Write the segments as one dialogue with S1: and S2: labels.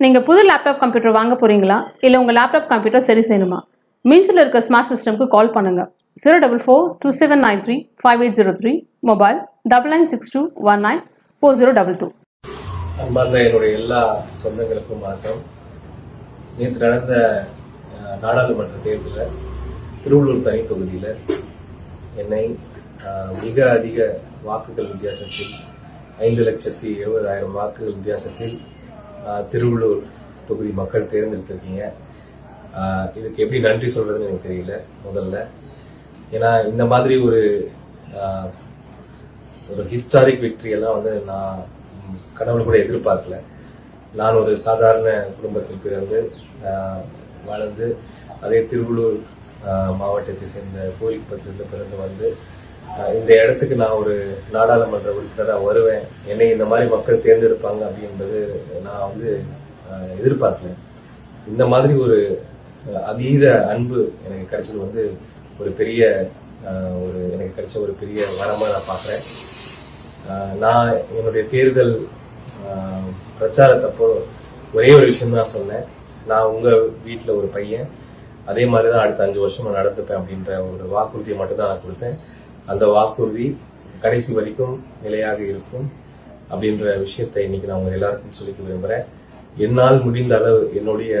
S1: நீங்கள் புது laptop computer வாங்க போகிறீங்களா இல்லை உங்கள் லேப்டாப் கம்ப்யூட்டர் சரி செய்யணுமா? மீன்ஸில் இருக்க ஸ்மார்ட் சிஸ்டம்க்கு கால் பண்ணுங்கள் zero double four two seven nine three five eight zero three mobile double nine six two one nine four zero double two
S2: அன்பார்ந்த என்னுடைய எல்லா சொந்தங்களுக்கும் வணக்கம். நேற்று நடந்த நாடாளுமன்ற தேர்தலில் திருவள்ளூர் தனி தொகுதியில் என்னை மிக அதிக வாக்குகள் வித்தியாசத்தில் ஐந்து லட்சத்தி எழுபதாயிரம் வாக்குகள் வித்தியாசத்தில் திருவள்ளூர் தொகுதி மக்கள் தேர்ந்தெடுத்திருக்கீங்க. இதுக்கு எப்படி நன்றி சொல்றதுன்னு எனக்கு தெரியல முதல்ல. ஏன்னா இந்த மாதிரி ஒரு ஒரு ஹிஸ்டாரிக் வெற்றியெல்லாம் வந்து நான் ம், கனவுல கூட எதிர்பார்க்கல. நான் ஒரு சாதாரண குடும்பத்தில் பிறந்து வளர்ந்து அதே திருவள்ளூர் மாவட்டத்தை சேர்ந்த கோயில்பத்திலிருந்து பிறந்து வந்து இந்த இடத்துக்கு நான் ஒரு நாடாளுமன்ற உறுப்பினராக வருவேன். என்னை இந்த மாதிரி மக்கள் தேர்ந்தெடுப்பாங்க அப்படின்றது நான் வந்து எதிர்பார்க்கல இந்த மாதிரி ஒரு அதீத அன்பு எனக்கு கிடைச்சது வந்து ஒரு பெரிய ஒரு எனக்கு கிடைச்ச ஒரு பெரிய வரமாக நான் பார்க்குறேன். நான் என்னுடைய தேர்தல் பிரச்சாரத்தப்போ ஒரே ஒரு விஷயம் தான் சொன்னேன். நான் உங்கள் வீட்டில் ஒரு பையன். அதே மாதிரி தான் அடுத்த அஞ்சு வருஷம் நான் நடந்துப்பேன் அப்படின்ற ஒரு வாக்குறுதியை மட்டும் தான் நான் கொடுத்தேன். அந்த வாக்குறுதி கடைசி வரைக்கும் நிலையாக இருக்கும் அப்படின்ற விஷயத்தை இன்னைக்கு நான் உங்க எல்லாருக்கும் சொல்லிக்க விரும்புறேன். என்னால் முடிந்த அளவு என்னுடைய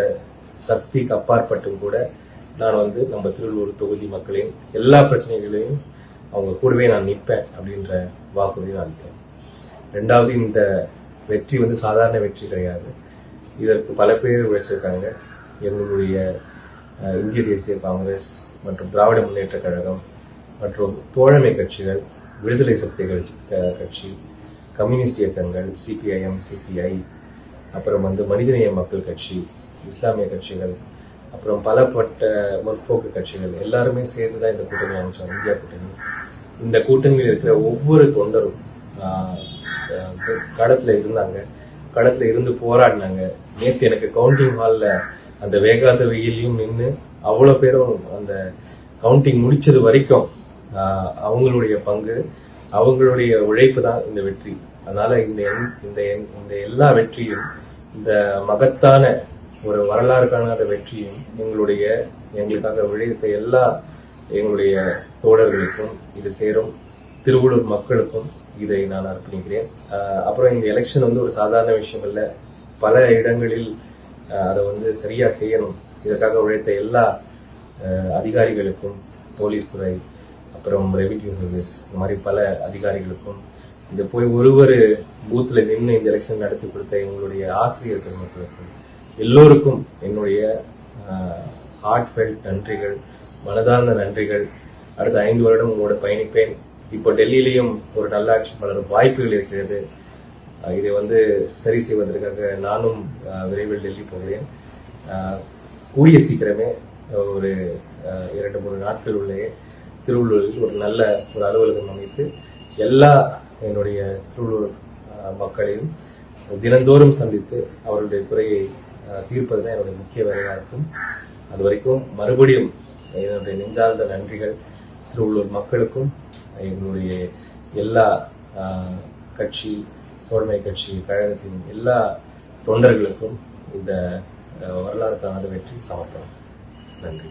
S2: சக்திக்கு அப்பாற்பட்டும் கூட நான் வந்து நம்ம திருவள்ளூர் தொகுதி மக்களின் எல்லா பிரச்சனைகளையும் அவங்க கூடவே நான் நிற்பேன் அப்படின்ற வாக்குறுதி நான் அளிக்கிறேன் ரெண்டாவது இந்த வெற்றி வந்து சாதாரண வெற்றி கிடையாது. இதற்கு பல பேர் உழைச்சிருக்காங்க. எங்களுடைய இந்திய தேசிய காங்கிரஸ் மற்றும் திராவிட முன்னேற்ற கழகம் மற்றும் தோழமை கட்சிகள் விடுதலை சிறுத்தைகள் கட்சி கம்யூனிஸ்ட் இயக்கங்கள் சிபிஐஎம் சிபிஐ அப்புறம் வந்து மனிதநேய மக்கள் கட்சி இஸ்லாமிய கட்சிகள் அப்புறம் பலப்பட்ட முற்போக்கு கட்சிகள் எல்லாருமே சேர்ந்து தான் இந்த கூட்டணி அமைச்சோம் இந்தியா கூட்டணி. இந்த கூட்டணியில் இருக்கிற ஒவ்வொரு தொண்டரும் களத்தில் இருந்தாங்க. களத்தில் இருந்து போராடினாங்க. நேற்று எனக்கு கவுண்டிங் ஹாலில் அந்த வேகாத வெயிலையும் நின்று அவ்வளோ பேரும் அந்த கவுண்டிங் முடிச்சது வரைக்கும் அவங்களுடைய பங்கு அவங்களுடைய உழைப்பு தான் இந்த வெற்றி. அதனால இந்த இந்த இந்த எல்லா வெற்றியும் இந்த மகத்தான ஒரு வரலாறு காணாத வெற்றியும் எங்களுடைய எங்களுக்காக உழைத்த எல்லா எங்களுடைய தோழர்களுக்கும் இது சேரும். திருவள்ளூர் மக்களுக்கும் இதை நான் அர்ப்பணிக்கிறேன். அப்புறம் இந்த எலெக்ஷன் வந்து ஒரு சாதாரண விஷயம் இல்லை பல இடங்களில் அதை வந்து சரியா செய்யணும். இதற்காக உழைத்த எல்லா அதிகாரிகளுக்கும் போலீஸ் துறை அப்புறம் ரெவென்யூ சர்வீஸ் இந்த மாதிரி பல அதிகாரிகளுக்கும் இது போய் ஒரு ஒரு பூத்தில் நின்று இந்த எலெக்ஷன் நடத்தி கொடுத்த எங்களுடைய ஆசிரியர் பெருமக்களுக்கும் எல்லோருக்கும் என்னுடைய ஹார்ட் ஃபெல்ட் நன்றிகள் மனதார்ந்த நன்றிகள். அடுத்த ஐந்து வருடம் உங்களோட பயணிப்பேன். இப்போ டெல்லியிலையும் ஒரு நல்லாட்சி மலரும் வாய்ப்புகள் இருக்கிறது. இதை வந்து சரி செய்வதற்காக நானும் விரைவில் டெல்லி போகிறேன். கூடிய சீக்கிரமே ஒரு இரண்டு மூணு நாட்கள் உள்ளே திருவள்ளூரில் ஒரு நல்ல ஒரு அலுவலகம் அமைத்து எல்லா என்னுடைய திருவள்ளூர் மக்களையும் தினந்தோறும் சந்தித்து அவருடைய குறையை தீர்ப்பது தான் என்னுடைய முக்கிய வேலையாக இருக்கும். அது வரைக்கும் மறுபடியும் என்னுடைய நெஞ்சார்ந்த நன்றிகள் திருவள்ளூர் மக்களுக்கும் எங்களுடைய எல்லா கட்சி தோழமை கட்சி கழகத்தின் எல்லா தொண்டர்களுக்கும் இந்த வரலாறு காணாத வெற்றி சமர்ப்பணம். நன்றி.